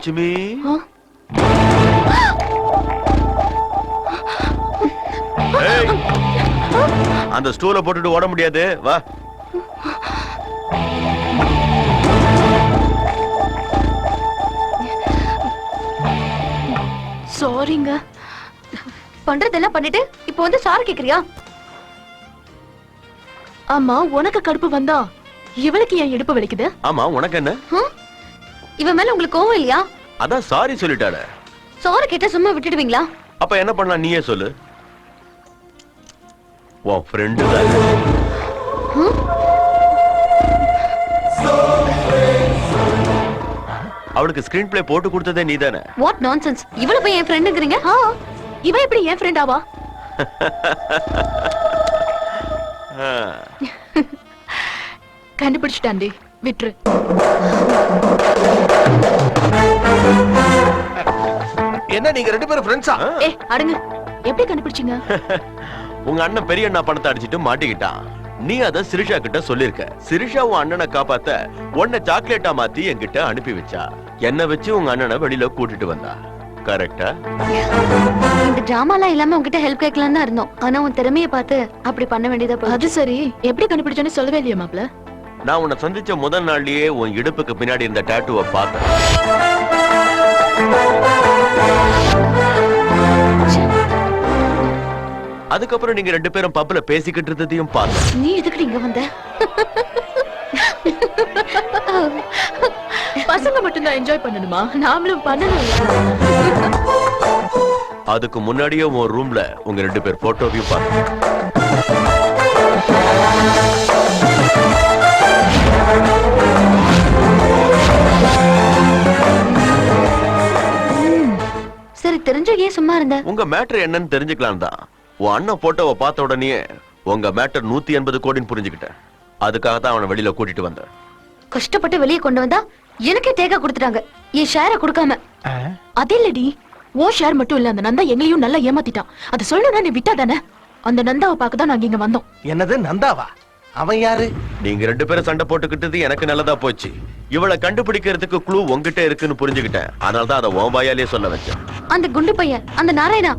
லட்சுமி. அந்த ஸ்டூல போட்டுட்டு ஓட முடியாது. வா. சாரிங்க பண்றதெல்லாம் பண்ணிட்டு இப்போ வந்து சாரி கேக்குறியா? ஆமா உனக்கு கடுப்பு வந்தா இவளுக்கு என் இடுப்பு வலிக்குது? ஆமா உனக்கு என்ன? இவன் மேல உங்களுக்கு கோவம் இல்லையா? அதான் சாரி சொல்லிட்டாள. சாரி கேட்டா சும்மா விட்டுடுவீங்களா? அப்ப என்ன பண்ணலாம்? நீயே சொல்லு. உன் ஃப்ரெண்டு தான் அவளுக்கு ஸ்கிரீன் பிளே போட்டு கொடுத்ததே நீதானே? வாட் நான்சென்ஸ் இவ்வளவு போய் என் ஃப்ரெண்டுங்கிறீங்க ஆ, இவ எப்படி என் ஃப்ரெண்ட் ஆவா. கண்டுபிடிச்சிட்டாண்டி விட்டுரு. என்ன நீங்க ரெண்டு பேரும் ஃப்ரெண்ட்ஸா ஏ அடங்கு. எப்படி கண்டுபிடிச்சீங்க? உங்க அண்ணன் பெரிய அண்ணா பணத்தை அடிச்சிட்டு மாட்டிக்கிட்டான். நீ அத சிரிஷா கிட்ட சொல்லிருக்க. சிரிஷா உன் அண்ணனை காப்பாத்த உன்னை சாக்லேட்டா மாத்தி என்கிட்ட அனுப்பி வச்சா. என்ன வச்சு உங்க அண்ணனை வெளியில கூட்டிட்டு வந்தா. கரெக்டா இந்த டிராமாலாம் இல்லாம உங்ககிட்ட ஹெல்ப் கேட்கலாம் தான் இருந்தோம். ஆனா உன் திறமைய பார்த்து அப்படி பண்ண வேண்டியதா போச்சு. அது சரி. எப்படி கண்டுபிடிச்சேன்னு சொல்லவே இல்லையா மாப்ள நான் உன்னை சந்திச்ச முதல் நாள்லயே உன் இடுப்புக்கு பின்னாடி இருந்த டாட்டூவை பார்த்தேன். அதுக்கப்புறம் நீங்க ரெண்டு பேரும் பப்ல பேசிக்கிட்டு இருந்ததையும் பார்த்தேன். நீ எதுக்கு இங்க வந்த? பசங்க மட்டும் தான் என்ஜாய் பண்ணணுமா? நாமளும் பண்ணணும். அதுக்கு முன்னாடியே உன் ரூம்ல உங்க ரெண்டு பேர் போட்டோவையும் பார்த்தேன். சரி தெரிஞ்ச ஏன் சும்மா இருந்த? உங்க மேட்டர் என்னன்னு தெரிஞ்சுக்கலாம் தான் உன் அண்ணன் போட்டோவை பார்த்த உடனே உங்க மேட்டர் நூத்தி எண்பது கோடின்னு புரிஞ்சுக்கிட்டேன். அதுக்காக தான் அவனை வெளியில கூட்டிட்டு வந்தேன். கஷ்டப்பட்டு வெளியே கொண்டு வந்தா எனக்கே தேக்கா கொடுத்துட்டாங்க. என் ஷேரை கொடுக்காம. அது இல்லடி. ஓ ஷேர் மட்டும் இல்ல அந்த நந்தா எங்களையும் நல்லா ஏமாத்திட்டான். அதை சொல்லணும்னா நீ விட்டா தானே? அந்த நந்தாவை பார்க்க தான் நாங்க இங்க வந்தோம். என்னது நந்தாவா? அவன் யாரு? நீங்க ரெண்டு பேரும் சண்டை போட்டுக்கிட்டது எனக்கு நல்லதா போச்சு. இவளை கண்டுபிடிக்கிறதுக்கு க்ளூ உங்ககிட்ட இருக்குன்னு புரிஞ்சுக்கிட்டேன். அதனால தான் அதை உன் வாயாலே சொல்ல வச்சேன். அந்த குண்டு பையன் அந்த நாராயணா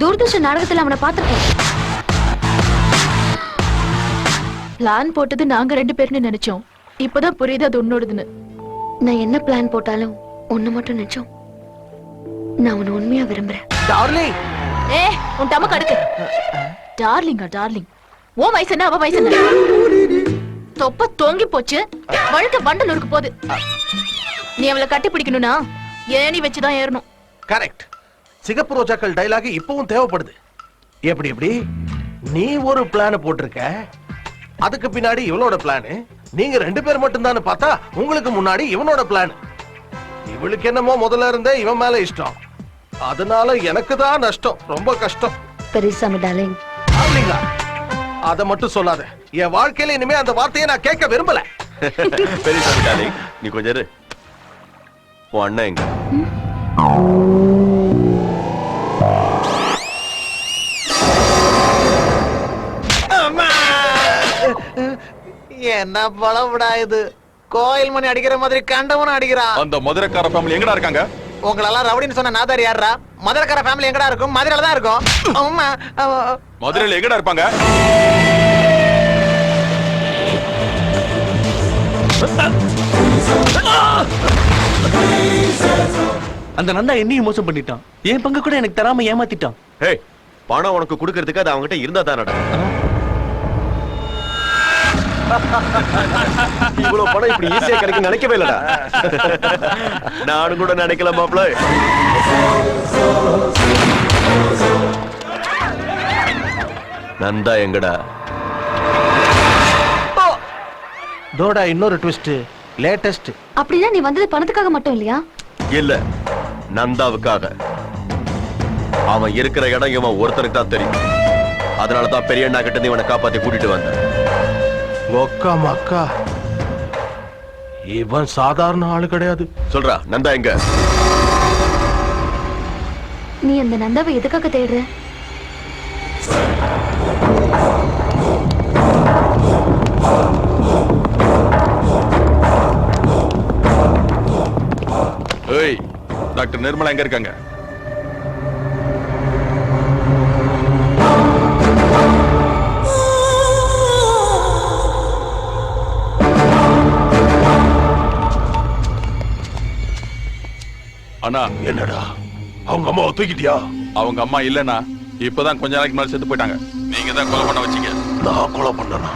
தூர்தர்ஷன் நாடகத்துல அவனை பார்த்திருக்கேன். பிளான் போட்டது நாங்க ரெண்டு பேர்னு நினைச்சோம். இப்பதான் புரியுது அது உன்னோடதுன்னு. நான் என்ன பிளான் போட்டாலும் ஒண்ணு மட்டும் நினைச்சோம். நான் உன்னை உண்மையா விரும்புறேன். டார்லிங் ஏ உன் டமக்கு அடுக்கு டார்லிங்கா டார்லிங் உன் வயசு என்ன அவ வயசு என்ன? தொப்ப தொங்கி போச்சு. வழுக்க பண்டல் இருக்கு போகுது நீ அவளை கட்டி பிடிக்கணும்னா ஏணி வச்சுதான் ஏறணும். கரெக்ட் சிகப்பு ரோஜாக்கள் டைலாக் இப்பவும் தேவைப்படுது. எப்படி எப்படி? நீ ஒரு பிளான் போட்டிருக்க. அதுக்கு பின்னாடி இவனோட பிளான் நீங்க ரெண்டு பேர் மட்டும்தான் பார்த்தா உங்களுக்கு முன்னாடி இவனோட பிளான் இவளுக்கு என்னமோ முதல்ல இருந்தே இவன் மேல இஷ்டம். அதனால எனக்கு தான் நஷ்டம். ரொம்ப கஷ்டம். பெரியசாமி டார்லிங் டார்லிங்கா அத மட்டும் சொல்லாத. என் வாழ்க்கையில இனிமே அந்த வார்த்தையை நான் கேட்க விரும்பல. பெரிய சாமி நீ கொஞ்சம் இரு. உன் அண்ணன் எங்க? என்ன பழவிடா இது? கோயில் மணி அடிக்கிற மாதிரி கண்டவனும் அடிக்கிறான் அந்த மதுரைக்கார ஃபேமிலி எங்கடா இருக்காங்க? உங்களெல்லாம் ரவுடின்னு சொன்ன நாதாரி யாரா மதுரைக்கார ஃபேமிலி எங்கடா இருக்கும்? மதுரையில தான் இருக்கும். அம்மா, அவ- மதுரையில எங்கடா இருப்பாங்க? அந்த நந்தா என்னையும் மோசம் பண்ணிட்டான். என் பங்கு கூட எனக்கு தராம ஏமாத்திட்டான். ஏய் பணம் உனக்கு கொடுக்கறதுக்கு அது அவங்ககிட்ட இருந்தா தானடா? இவ்வளவு பணம் இப்படி ஈஸியா கிடைக்கும் நினைக்கவே இல்லடா. நானும் கூட நினைக்கல மாப்ள நந்தா எங்கடா? தோடா இன்னொரு ட்விஸ்ட் லேட்டஸ்ட் அப்படின்னா நீ வந்தது பணத்துக்காக மட்டும் இல்லையா? இல்ல நந்தாவுக்காக. அவன் இருக்கிற இடம் இவன் ஒருத்தருக்கு தான் தெரியும். அதனாலதான் பெரிய அண்ணா கிட்ட இருந்து இவனை காப்பாத்தி கூட்டிட்டு வந்தேன். ஒக்கா மக்கா. இவன் சாதாரண ஆளு கிடையாது. சொல்றா நந்தா எங்க? நீ அந்த நந்தாவை எதுக்காக தேடுற? ஏய் டாக்டர் நிர்மலா எங்க இருக்காங்க? அண்ணா. என்னடா? அவங்க அம்மாவை தூக்கிட்டியா? அவங்க அம்மா இல்லனா இப்பதான் கொஞ்ச நாளைக்கு முன்னாடி செத்து போயிட்டாங்க. நீங்க தான் கொலை பண்ண வச்சீங்க. நான் கொலை பண்ணனா?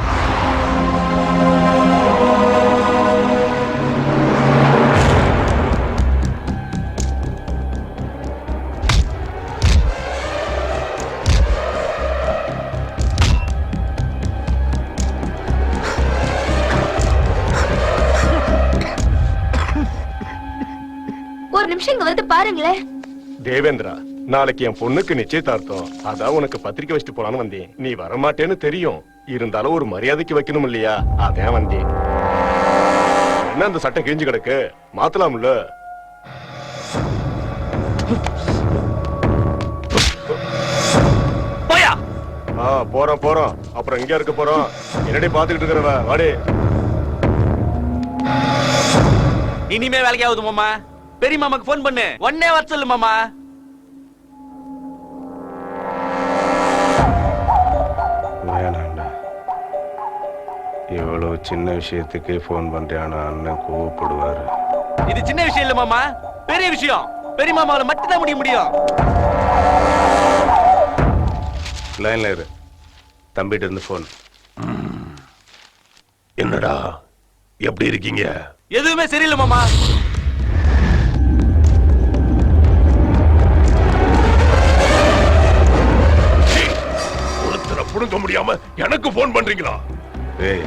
இங்க வந்து பாருங்களேன் தேவேந்திரா நாளைக்கு என் பொண்ணுக்கு நிச்சயதார்த்தம். அதான் உனக்கு பத்திரிக்கை வச்சுட்டு போலான்னு வந்தேன். நீ வரமாட்டேன்னு தெரியும். இருந்தாலும் ஒரு மரியாதைக்கு வைக்கணும் இல்லையா? அதான் வந்தேன். என்ன அந்த சட்டை கிழிஞ்சு கிடக்கு? மாத்தலாம்ல? போறோம் போறோம். அப்புறம் எங்க இருக்க போறோம். என்னடி பாத்துக்கிட்டு இருக்கிறவ? வாடி. இனிமே வேலைக்கு ஆகுது மாமா. பெரிய மாமாக்கு ஃபோன் பண்ணு. உடனே வர சொல்லு மாமா. வேணாண்டா இவ்வளவு சின்ன விஷயத்துக்கே ஃபோன் பண்றேன் அண்ணன் கோவப்படுவாரு இது சின்ன விஷயம் இல்ல மாமா. பெரிய விஷயம். பெரிய மாமாவில மட்டும்தான் முடிய முடியும். லைன்ல இரு. தம்பிட்டு இருந்து ஃபோன் என்னடா? எப்படி இருக்கீங்க? எதுவுமே சரியில்லை மாமா. புடுங்க முடியாம எனக்கு போன் பண்றீங்களா? ஏய்.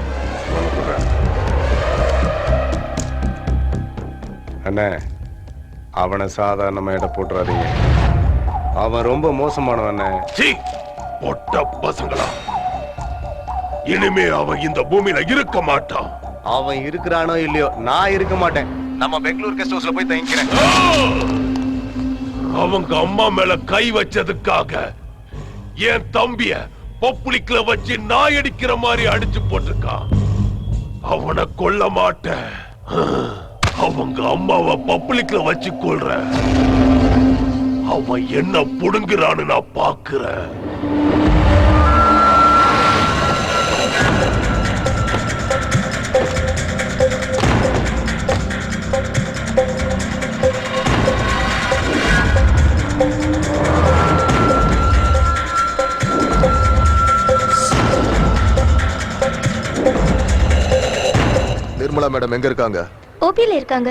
அண்ணே அவனை சாதாரணமா இட போட்டுறாதீங்க. அவன் ரொம்ப மோசமானவண்ணே சீ பொட்ட பசங்களா? இனிமே அவன் இந்த பூமியில இருக்க மாட்டான். அவன் இருக்கிறானோ இல்லையோ நான் இருக்க மாட்டேன். நம்ம பெங்களூர் கெஸ்ட் ஹவுஸ்ல போய் தங்கிக்கிறேன். அவங்க அம்மா மேல கை வச்சதுக்காக என் தம்பிய பப்ளிக்ல வச்சு நாய் அடிக்கிற மாதிரி அடிச்சு போட்டிருக்கான். அவனை கொல்ல மாட்டேன். அவங்க அம்மாவை பப்ளிக்ல வச்சு கொள்ற அவன் என்ன புடுங்குறான்னு நான் பாக்குறேன். மேடம் எங்க இருக்காங்க? ஓபியில இருக்காங்க.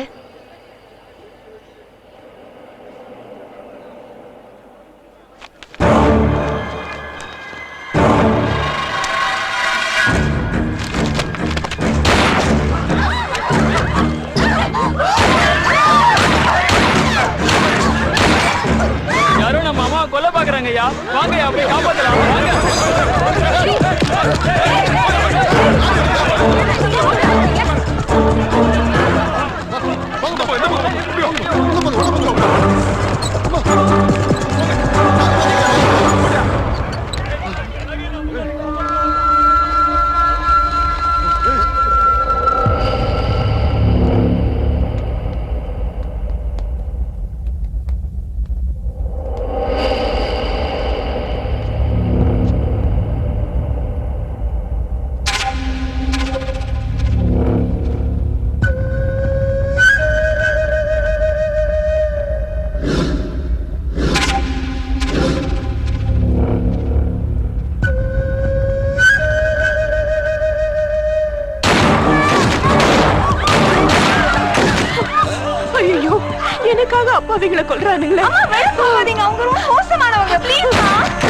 எனக்காக அப்பாவிங்களை கொல்றானுங்களே. அவங்க ரொம்ப மோசமானவங்க. ப்ளீஸ்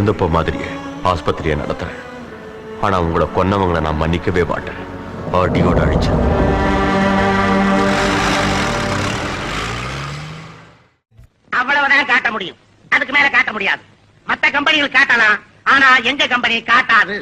இருந்தப்போ மாதிரியே ஆஸ்பத்திரியை நடத்துறேன். ஆனா உங்களை கொன்னவங்களை நான் மன்னிக்கவே மாட்டேன். பாட்டியோட அழிச்சேன் அவ்வளவுதான் காட்ட முடியும். அதுக்கு மேல காட்ட முடியாது. மத்த கம்பெனிகள் காட்டலாம். ஆனா எங்க கம்பெனி காட்டாது.